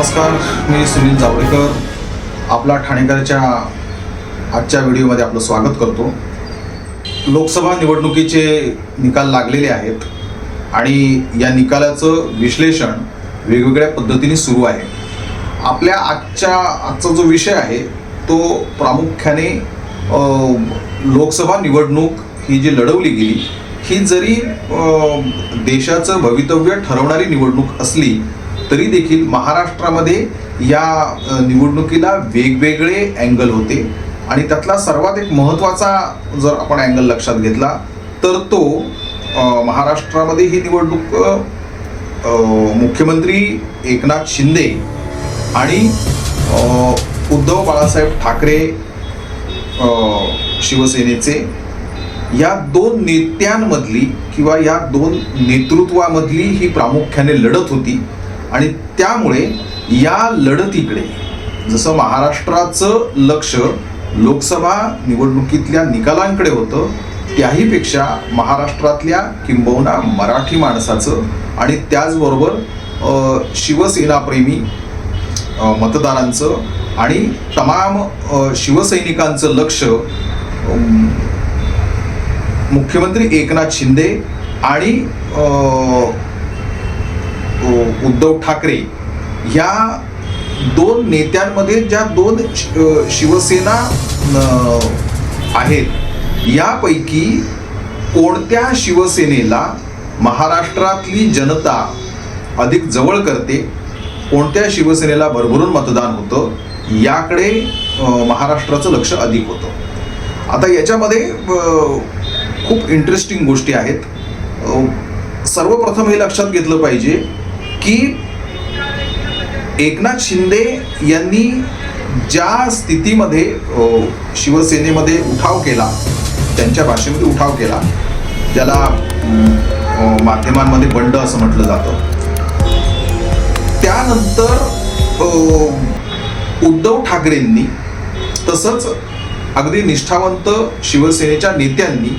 नमस्कार मी सुनील जावडेकर. आपला ठाणेकरच्या आजच्या व्हिडिओमध्ये आपलं स्वागत करतो. लोकसभा निवडणुकीचे निकाल लागलेले आहेत आणि या निकालाचं विश्लेषण वेगवेगळ्या पद्धतीने सुरू आहे. आपल्या आजच्या आजचा जो विषय आहे तो प्रामुख्याने लोकसभा निवडणूक ही जी लढवली गेली ही जरी देशाचं भवितव्य ठरवणारी निवडणूक असली तरी देखील महाराष्ट्रामध्ये या निवडणुकीला वेगवेगळे अँगल होते. आणि त्यातला सर्वात एक महत्त्वाचा जर आपण अँगल लक्षात घेतला तर तो महाराष्ट्रामध्ये ही निवडणूक मुख्यमंत्री एकनाथ शिंदे आणि उद्धव बाळासाहेब ठाकरे शिवसेनेचे या दोन नेत्यांमधली किंवा या दोन नेतृत्वामधली ही प्रामुख्याने लढत होती. आणि त्यामुळे या लढतीकडे जसं महाराष्ट्राचं लक्ष लोकसभा निवडणुकीतल्या निकालांकडे होतं त्याहीपेक्षा महाराष्ट्रातल्या किंबहुना मराठी माणसाचं आणि त्याचबरोबर शिवसेनाप्रेमी मतदारांचं आणि तमाम शिवसैनिकांचं लक्ष मुख्यमंत्री एकनाथ शिंदे आणि उद्धव ठाकरे या दोन नेत्यांमध्ये ज्या दोन शि- शिवसेना आहेत यापैकी कोणत्या शिवसेनेला महाराष्ट्रातली जनता अधिक जवळ करते कोणत्या शिवसेनेला भरभरून मतदान होतं याकडे महाराष्ट्राचं लक्ष अधिक होतं. आता याच्यामध्ये खूप इंटरेस्टिंग गोष्टी आहेत. सर्वप्रथम हे लक्षात घेतलं पाहिजे की एकनाथ शिंदे यांनी ज्या स्थितीमध्ये शिवसेनेमध्ये उठाव केला त्यांच्या भाषेमध्ये उठाव केला ज्याला माध्यमांमध्ये बंड असं म्हटलं जातं. त्यानंतर उद्धव ठाकरेंनी तसंच अगदी निष्ठावंत शिवसेनेच्या नेत्यांनी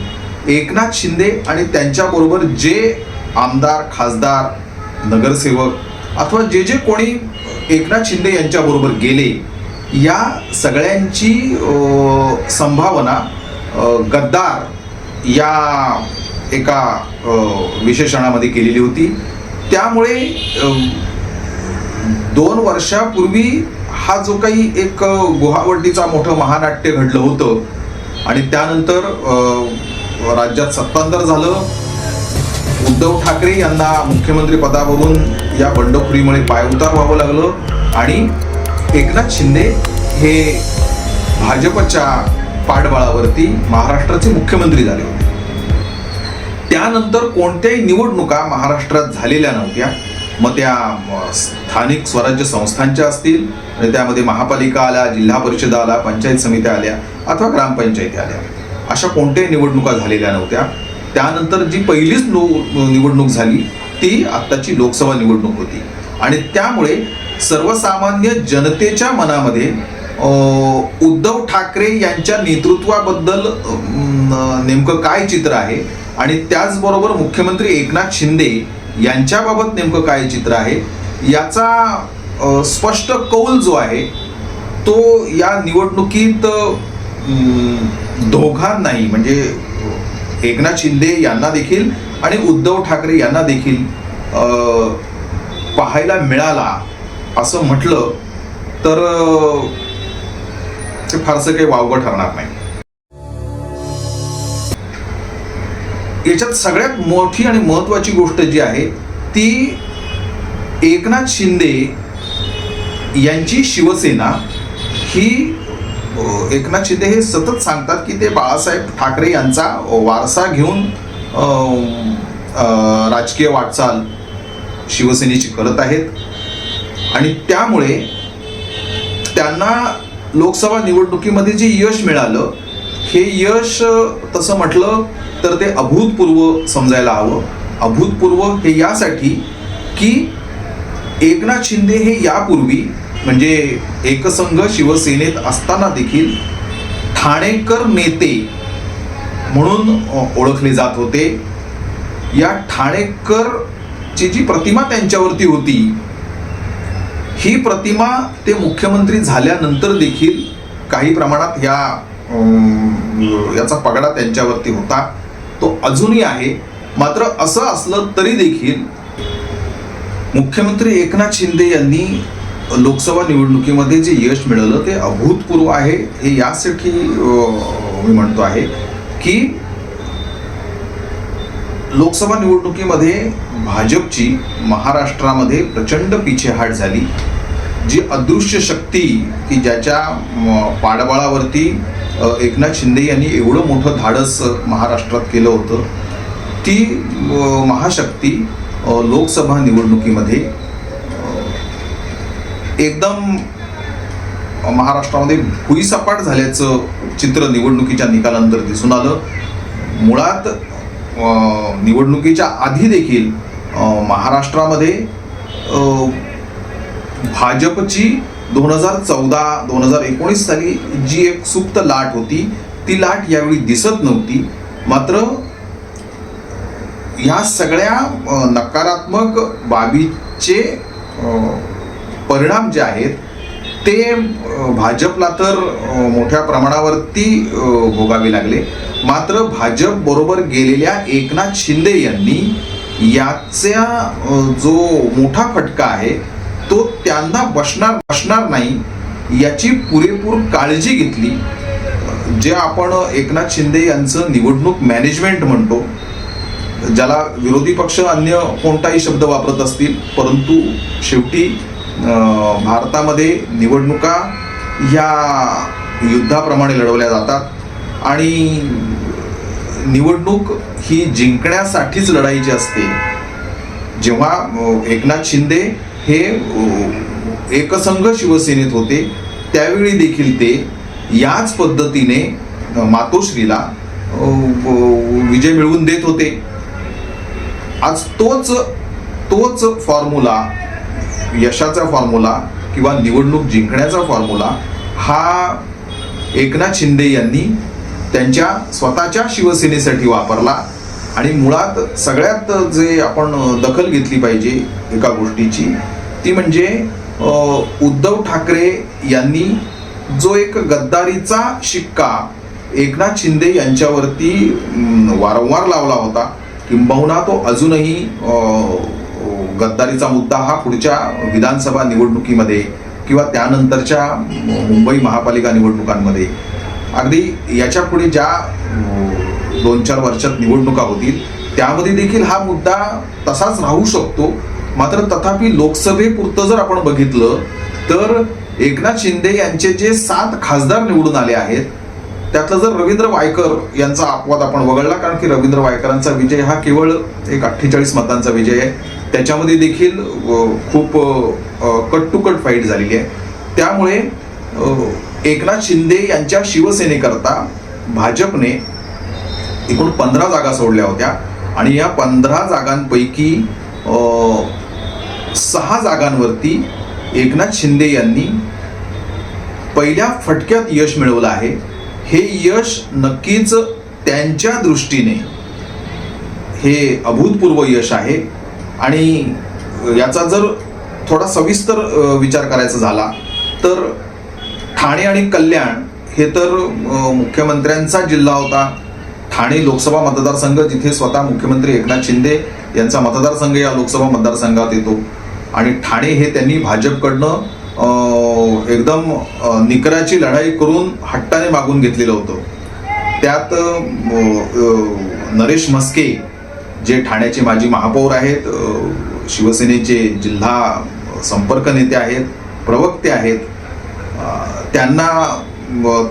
एकनाथ शिंदे आणि त्यांच्याबरोबर जे आमदार खासदार नगरसेवक अथवा जे जे कोणी एकनाथ शिंदे यांच्याबरोबर गेले या सगळ्यांची संभावना गद्दार या एका विशेषणामध्ये केलेली होती. त्यामुळे दोन वर्षापूर्वी हा जो काही एक अ, मोठं महानाट्य घडलं होतं आणि त्यानंतर राज्यात सत्तांतर झालं. उद्धव ठाकरे यांना मुख्यमंत्री पदावरून या बंडखोरीमुळे पायउतार व्हावं लागलं. आणि एकनाथ शिंदे हे भाजपच्या पाठबळावरती महाराष्ट्राचे मुख्यमंत्री झाले होते. त्यानंतर कोणत्याही निवडणुका महाराष्ट्रात झालेल्या नव्हत्या. मग त्या स्थानिक स्वराज्य संस्थांच्या असतील आणि त्यामध्ये महापालिका आल्या जिल्हा परिषद आला पंचायत समित्या आल्या अथवा ग्रामपंचायती आल्या. अशा कोणत्याही निवडणुका झालेल्या नव्हत्या. त्यानंतर जी पहिलीच लो निवडणूक झाली ती आत्ताची लोकसभा निवडणूक होती. आणि त्यामुळे सर्वसामान्य जनतेच्या मनामध्ये उद्धव ठाकरे यांच्या नेतृत्वाबद्दल नेमकं काय चित्र आहे? आणि त्याचबरोबर मुख्यमंत्री एकनाथ शिंदे यांच्याबाबत नेमकं काय चित्र आहे? याचा स्पष्ट कौल जो आहे तो या निवडणुकीत दोघांनाही म्हणजे एकनाथ शिंदे यांना देखील आणि उद्धव ठाकरे यांना देखील पाहायला मिळाला असं म्हटलं तर ते फारसं काही वावगं ठरणार नाही. याच्यात सगळ्यात मोठी आणि महत्वाची गोष्ट जी आहे ती एकनाथ शिंदे यांची शिवसेना ही एकनाथ शिंदे हे सतत सांगतात की ते बाळासाहेब ठाकरे यांचा वारसा घेऊन राजकीय वाटचाल शिवसेनेची करत आहेत. आणि त्यामुळे त्यांना लोकसभा निवडणुकीमध्ये जे यश मिळालं हे यश तसं म्हटलं तर ते अभूतपूर्व समजायला हवं. अभूतपूर्व हे यासाठी की एकनाथ शिंदे हे यापूर्वी म्हणजे एकसंघ शिवसेनेत असताना देखील ठाणेकर नेते म्हणून ओळखले जात होते. या ठाणेकर ची जी प्रतिमा त्यांच्यावरती होती ही प्रतिमा ते मुख्यमंत्री झाल्यानंतर देखील काही प्रमाणात या याचा पगडा त्यांच्यावरती होता. तो अजूनही आहे. मात्र असं असलं तरी देखील मुख्यमंत्री एकनाथ शिंदे यांनी लोकसभा निवडणुकीमध्ये जे यश मिळालं ते अभूतपूर्व आहे. हे यासाठी मी म्हणतो आहे की लोकसभा निवडणुकीमध्ये भाजपची महाराष्ट्रामध्ये प्रचंड पिछेहाट झाली. जी अदृश्य शक्ती की ज्याच्या पाडबळावरती एकनाथ शिंदे यांनी एवढं मोठं धाडस महाराष्ट्रात केलं होतं. ती महाशक्ती लोकसभा निवडणुकीमध्ये एकदम महाराष्ट्रामध्ये भुईसपाट झाल्याचं चित्र निवडणुकीच्या निकालानंतर दिसून आलं. मुळात निवडणुकीच्या आधी देखील महाराष्ट्रामध्ये भाजपची दोन हजार चौदा दोन हजार एकोणीस साली जी एक सुप्त लाट होती ती लाट यावेळी दिसत नव्हती. मात्र ह्या सगळ्या नकारात्मक बाबीचे परिणाम जे आहेत ते भाजपला तर मोठ्या प्रमाणावरती भोगावे लागले. मात्र भाजप बरोबर गेलेल्या एकनाथ शिंदे यांनी याचा जो मोठा फटका आहे तो त्यांना बसणार बसणार नाही याची पुरेपूर काळजी घेतली. जे आपण एकनाथ शिंदे यांचं निवडणूक मॅनेजमेंट म्हणतो ज्याला विरोधी पक्ष अन्य कोणताही शब्द वापरत असतील परंतु शेवटी भारतामध्ये निवडणुका ह्या युद्धाप्रमाणे लढवल्या जातात आणि निवडणूक ही जिंकण्यासाठीच लढाईची असते. जेव्हा एकनाथ शिंदे हे एकसंघ शिवसेनेत होते त्यावेळी देखील ते याच पद्धतीने मातोश्रीला विजय मिळवून देत होते. आज तोच तोच फॉर्म्युला यशाचा फॉर्म्युला किंवा निवडणूक जिंकण्याचा फॉर्म्युला हा एकनाथ शिंदे यांनी त्यांच्या स्वतःच्या शिवसेनेसाठी वापरला. आणि मुळात सगळ्यात जे आपण दखल घेतली पाहिजे एका गोष्टीची ती म्हणजे उद्धव ठाकरे यांनी जो एक गद्दारीचा शिक्का एकनाथ शिंदे यांच्यावरती वारंवार लावला होता किंबहुना तो अजूनही गद्दारीचा मुद्दा हा पुढच्या विधानसभा निवडणुकीमध्ये किंवा त्यानंतरच्या मुंबई महापालिका निवडणुकांमध्ये. अगदी याच्यापुढे ज्या दोन चार वर्षात निवडणुका होतील त्यामध्ये देखील हा मुद्दा तसाच राहू शकतो. मात्र तथापि लोकसभेपुरतं जर आपण बघितलं तर एकनाथ शिंदे यांचे जे सात खासदार निवडून आले आहेत त्यातलं जर रवींद्र वायकर यांचा अपवाद आपण वगळला कारण की रवींद्र वायकरांचा विजय हा केवळ एक अठ्ठेचाळीस मतांचा विजय आहे. त्याच्यामध्ये देखील खूप कट टू कट फाईट झालेली आहे. त्यामुळे एकनाथ शिंदे यांच्या शिवसेनेकरता भाजपने एकूण पंधरा जागा सोडल्या होत्या आणि या पंधरा जागांपैकी सहा जागांवरती एकनाथ शिंदे यांनी पहिल्या फटक्यात यश मिळवलं आहे. हे यश नक्कीच त्यांच्या दृष्टीने हे अभूतपूर्व यश आहे. आणि याचा जर थोडा सविस्तर विचार करायचा झाला तर ठाणे आणि कल्याण हे तर मुख्यमंत्र्यांचा जिल्हा होता. ठाणे लोकसभा मतदारसंघ जिथे स्वतः मुख्यमंत्री एकनाथ शिंदे यांचा मतदारसंघ या लोकसभा मतदारसंघात येतो. आणि ठाणे हे त्यांनी भाजपकडनं एकदम निकराची लढाई करून हट्टाने मागून घेतलेलं होतं. त्यात नरेश म्हस्के जे ठाण्याचे माजी महापौर आहेत शिवसेनेचे जिल्हा संपर्क नेते आहेत प्रवक्ते आहेत त्यांना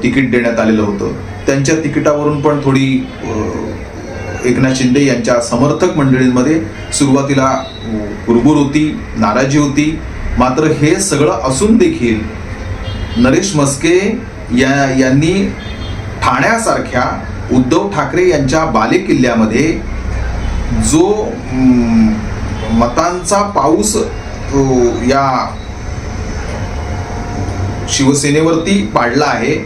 तिकीट देण्यात आलेलं होतं. त्यांच्या तिकिटावरून पण थोडी एकनाथ शिंदे यांच्या समर्थक मंडळींमध्ये सुरुवातीला गुरबुर होती नाराजी होती. मात्र हे सगळं असून देखील नरेश मस्के या यांनी ठाण्यासारख्या उद्धव ठाकरे यांच्या बालेकिल्ल्यामध्ये जो मतांचा पाऊस या शिवसेनेवरती पाडला आहे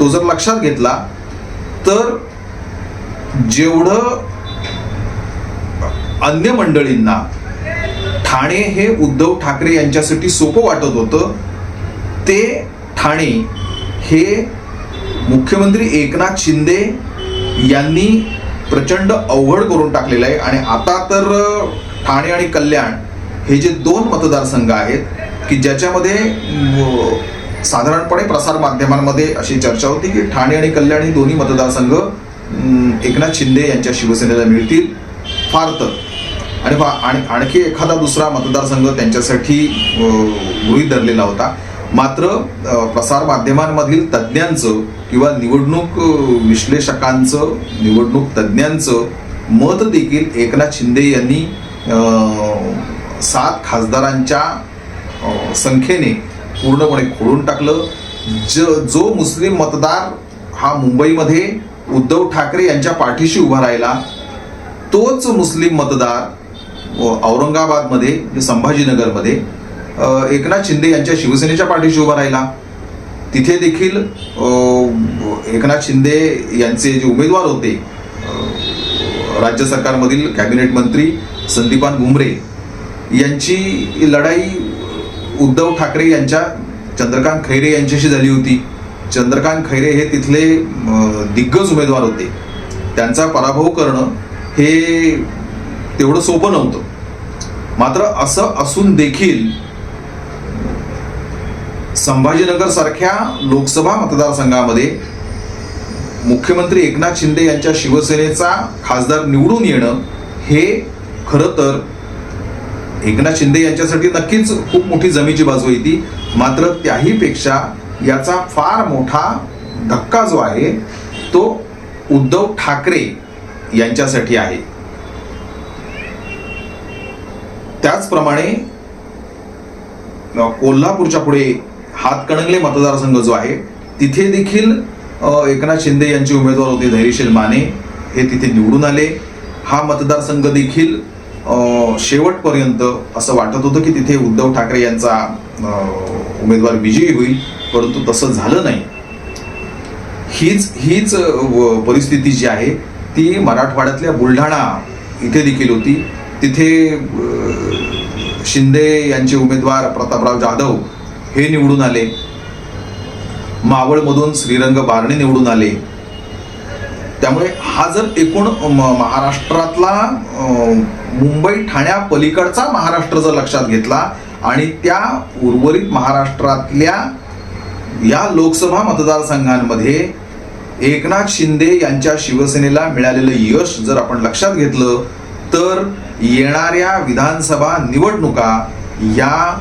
तो जर लक्षात घेतला तर जेवढं अन्य मंडळींना ठाणे हे उद्धव ठाकरे यांच्यासाठी सोपं वाटत होतं ते ठाणे हे मुख्यमंत्री एकनाथ शिंदे यांनी प्रचंड अवघड करून टाकलेलं आहे. आणि आता तर ठाणे आणि कल्याण हे जे दोन मतदारसंघ आहेत की ज्याच्यामध्ये साधारणपणे प्रसार माध्यमांमध्ये अशी चर्चा होती की ठाणे आणि कल्याण हे दोन्ही मतदारसंघ एकनाथ शिंदे यांच्या शिवसेनेला मिळतील. फार तर. आणि आणि आणखी एखादा दुसरा मतदारसंघ त्यांच्यासाठी अ, गृहीत धरलेला होता. मात्र प्रसारमाध्यमांमधील प्रसार माध्यमांमधील तज्ज्ञांचं किंवा निवडणूक विश्लेषकांचं निवडणूक तज्ज्ञांचं मत देखील एकनाथ शिंदे यांनी सात खासदारांच्या संख्येने पूर्णपणे खोडून टाकलं. ज जो मुस्लिम मतदार हा मुंबईमध्ये उद्धव ठाकरे यांच्या पाठीशी उभा राहिला तोच मुस्लिम मतदार औरंगाबादमध्ये संभाजीनगरमध्ये एकनाथ शिंदे यांच्या शिवसेनेच्या पाठीशी उभा राहिला. तिथे देखील एकनाथ शिंदे यांचे जे उमेदवार होते राज्य सरकारमधील कॅबिनेट मंत्री संदीपान भुमरे यांची लढाई उद्धव ठाकरे यांच्या चंद्रकांत खैरे यांच्याशी झाली होती. चंद्रकांत खैरे हे तिथले दिग्गज उमेदवार होते. त्यांचा पराभव करणं हे तेवढं सोपं नव्हतं. मात्र असं असून देखील संभाजीनगर सारख्या लोकसभा मतदारसंघामध्ये मुख्यमंत्री एकनाथ शिंदे यांच्या शिवसेनेचा खासदार निवडून येणं हे खरं तर एकनाथ शिंदे यांच्यासाठी नक्कीच खूप मोठी जमीची बाजू आहे ती. मात्र त्याहीपेक्षा याचा फार मोठा धक्का जो आहे तो उद्धव ठाकरे यांच्यासाठी आहे. त्याचप्रमाणे कोल्हापूरच्या पुढे हातकणंगले मतदारसंघ जो आहे तिथे देखील एकनाथ शिंदे यांचे उमेदवार होते धैर्यशील माने हे तिथे निवडून आले. हा मतदारसंघ देखील शेवटपर्यंत असं वाटत होतं की तिथे उद्धव ठाकरे यांचा उमेदवार विजयी होईल परंतु तसं झालं नाही. हीच हीच परिस्थिती जी आहे ती मराठवाड्यातल्या बुलढाणा इथे देखील होती. तिथे शिंदे यांचे उमेदवार प्रतापराव जाधव हे निवडून आले. मावळमधून श्रीरंग बारणे निवडून आले. त्यामुळे हा जर एकूण म- महाराष्ट्रातला मुंबई ठाण्या पलीकडचा महाराष्ट्र जर लक्षात घेतला आणि त्या उर्वरित महाराष्ट्रातल्या या लोकसभा मतदारसंघांमध्ये एकनाथ शिंदे यांच्या शिवसेनेला मिळालेलं यश जर आपण लक्षात घेतलं तर येणाऱ्या विधानसभा निवडणुका या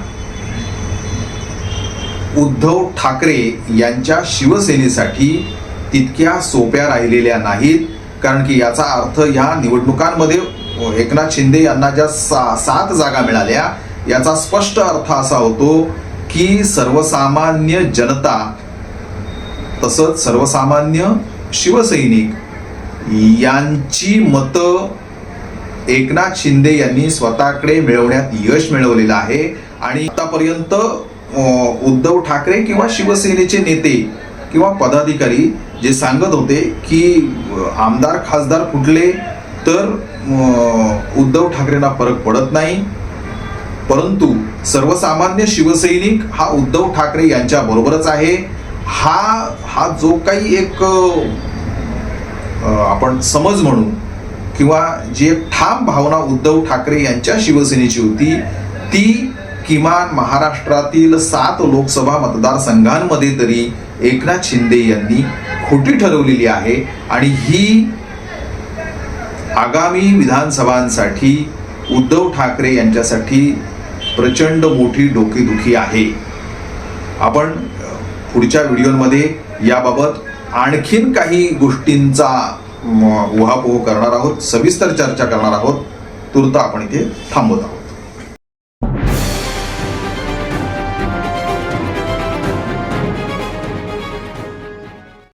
उद्धव ठाकरे यांच्या शिवसेनेसाठी तितक्या सोप्या राहिलेल्या नाहीत. कारण की याचा अर्थ ह्या निवडणुकांमध्ये एकनाथ शिंदे यांना ज्या सा सात जागा मिळाल्या याचा स्पष्ट अर्थ असा होतो की सर्वसामान्य जनता तसंच सर्वसामान्य शिवसैनिक यांची मतं एकनाथ शिंदे यांनी स्वतःकडे मिळवण्यात यश मिळवलेलं आहे. आणि आतापर्यंत उद्धव ठाकरे किंवा शिवसेनेचे नेते किंवा पदाधिकारी जे सांगत होते की आमदार खासदार फुटले तर उद्धव ठाकरेंना फरक पडत नाही. परंतु सर्वसामान्य शिवसैनिक हा उद्धव ठाकरे यांच्या बरोबरच आहे. हा हा जो काही एक आपण समज म्हणू किंवा जी एक ठाम भावना उद्धव ठाकरे यांच्या शिवसेनेची होती ती किमान महाराष्ट्रातील सात लोकसभा मतदारसंघांमध्ये तरी एकनाथ शिंदे यांनी खोटी ठरवलेली आहे आणि ही आगामी विधानसभांसाठी उद्धव ठाकरे यांच्यासाठी प्रचंड मोठी डोकेदुखी आहे. आपण पुढच्या व्हिडिओमध्ये याबाबत आणखीन काही गोष्टींचा उहापोह करणार आहोत सविस्तर चर्चा करणार आहोत. तुर्त आपण इथे थांबवत आहोत.